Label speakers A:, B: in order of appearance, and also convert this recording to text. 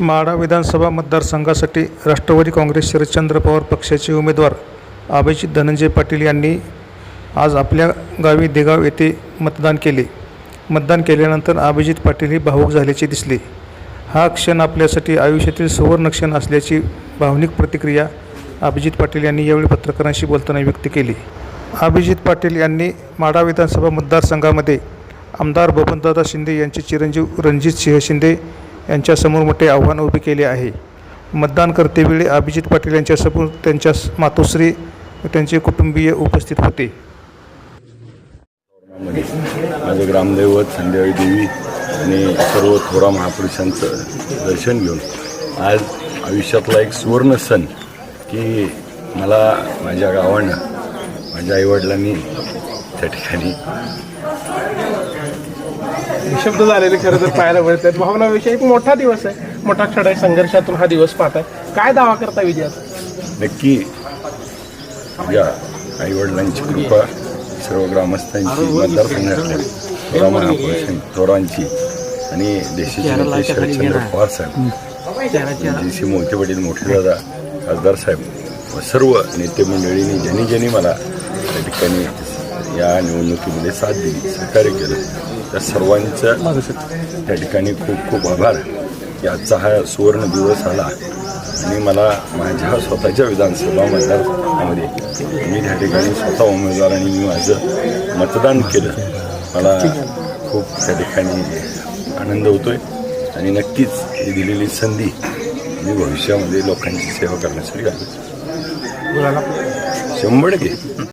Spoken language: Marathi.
A: माढा विधानसभा मतदारसंघासाठी राष्ट्रवादी काँग्रेस शरदचंद्र पवार पक्षाचे उमेदवार अभिजित धनंजय पाटील यांनी आज आपल्या गावी देगाव येथे मतदान केले. मतदान केल्यानंतर अभिजित पाटील हे भावूक झाल्याचे दिसले. हा क्षण आपल्यासाठी आयुष्यातील सुवर्ण क्षण असल्याची भावनिक प्रतिक्रिया अभिजित पाटील यांनी यावेळी पत्रकारांशी बोलताना व्यक्त केली. अभिजित पाटील यांनी माढा विधानसभा मतदारसंघामध्ये आमदार बबनदादा शिंदे यांचे चिरंजीव रणजित सिंह शिंदे यांच्यासमोर मोठे आव्हान उभे केले आहे. मतदान करतेवेळी अभिजित पाटील यांच्यासमोर त्यांच्या मातोश्री व त्यांचे कुटुंबीय उपस्थित होते.
B: माझे ग्रामदैवत संध्याकाळी देवी आणि सर्व थोरा महापुरुषांचं दर्शन घेऊन आज आयुष्यातला एक सुवर्ण सण की मला माझ्या गावानं माझ्या आईवडिलांनी त्या ठिकाणी
C: शब्द झालेले खरं तर पाहायला मिळतात. भावनाविषयी एक मोठा दिवस आहे. मोठा क्षण आहे. संघर्षातून हा दिवस पाहताय काय दावा करता विजयाचा
B: नक्की माझ्या आईवडिलांची कृपा सर्व ग्रामस्थांची मतदारसंघातल्या थोरांची आणि देशाचे नेते शरदचंद्र पवार साहेब जी सी मोहिते पाटील मोठे दादा खासदार साहेब व सर्व नेते मंडळींनी ज्यांनी ज्यांनी मला त्या ठिकाणी या निवडणुकीमध्ये साथ दिली. सहकार्य केलं. त्या सर्वांचं त्या ठिकाणी खूप खूप आभार. की आजचा हा सुवर्ण दिवस आला. आणि मला माझ्या स्वतःच्या विधानसभा मतदारसंघामध्ये मी त्या ठिकाणी स्वतः उमेदवार आणि मी माझं मतदान केलं. मला खूप त्या ठिकाणी आनंद होतो आहे आणि नक्कीच ही दिलेली संधी मी भविष्यामध्ये लोकांची सेवा करण्यासाठी घालतो शंभर टक्के.